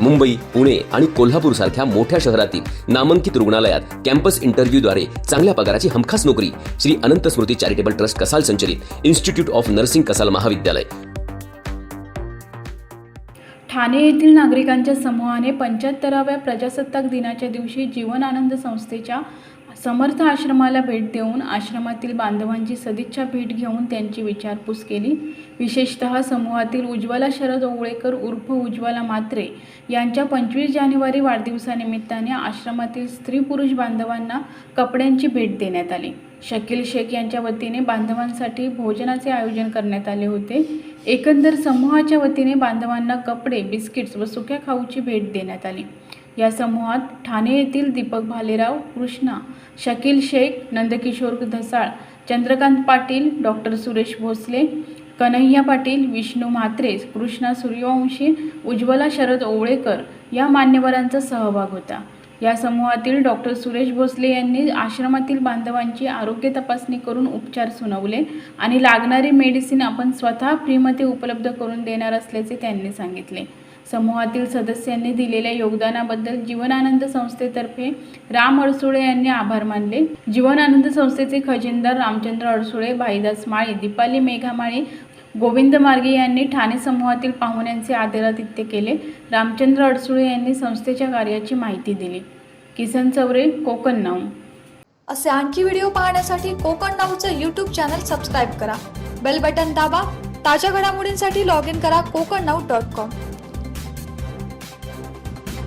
मुंबई पुणे आणि कोल्हापूर सारख्या मोठ्या शहरातील नामांकित रुग्णालयात कॅम्पस इंटरव्ह्यूद्वारे चांगल्या पगाराची हमखास नोकरी. श्री अनंत स्मृती चॅरिटेबल ट्रस्ट कसाल संचलित इन्स्टिट्यूट ऑफ नर्सिंग कसाल महाविद्यालय. ठाणे येथील नागरिकांच्या समूहाने पंच्याहत्तराव्या प्रजासत्ताक दिनाच्या दिवशी जीवन आनंद संस्थेच्या समर्थ आश्रमाला भेट देऊन आश्रमातील बांधवांची सदिच्छा भेट घेऊन त्यांची विचारपूस केली. विशेषतः समूहातील उज्ज्वला शरद ओवळेकर उर्फ उज्ज्वला मात्रे यांच्या पंचवीस जानेवारी वाढदिवसानिमित्ताने आश्रमातील स्त्री पुरुष बांधवांना कपड्यांची भेट देण्यात आली. शकील शेख यांच्या वतीने बांधवांसाठी भोजनाचे आयोजन करण्यात आले होते. एकंदर समूहाच्या वतीने बांधवांना कपडे बिस्किट्स व सुक्या खाऊची भेट देण्यात आली. या समूहात ठाणे येथील दीपक भालेराव कृष्णा शकील शेख नंदकिशोर धसाळ चंद्रकांत पाटील डॉक्टर सुरेश भोसले कन्हैया पाटील विष्णू म्हात्रे कृष्णा सूर्यवंशी उज्ज्वला शरद ओवळेकर या मान्यवरांचा सहभाग होता. या समूहातील डॉक्टर सुरेश भोसले यांनी आश्रमातील बांधवांची आरोग्य तपासणी करून उपचार सुनावले आणि लागणारी मेडिसिन आपण स्वतः फ्रीमध्ये उपलब्ध करून देणार असल्याचे त्यांनी सांगितले. समूहातील सदस्यांनी दिलेल्या योगदानाबद्दल जीवनानंद संस्थेतर्फे राम अडसुळे यांनी आभार मानले. जीवनानंद संस्थेचे खजिनदार रामचंद्र अडसुळे भाईदास माळी दीपाली मेघामाळी गोविंद मार्गे यांनी ठाणे समूहातील पाहुण्यांचे आदरातिथ्य केले. रामचंद्र अडसुळे यांनी संस्थेच्या कार्याची माहिती दिली. किसन चौरे कोकण नाऊ. असे आणखी व्हिडिओ पाहण्यासाठी कोकण नाऊचं यूट्यूब चॅनल सबस्क्राईब करा. बेल बटन दाबा. ताज्या घडामोडींसाठी लॉग इन करा कोकण नाऊ डॉट कॉम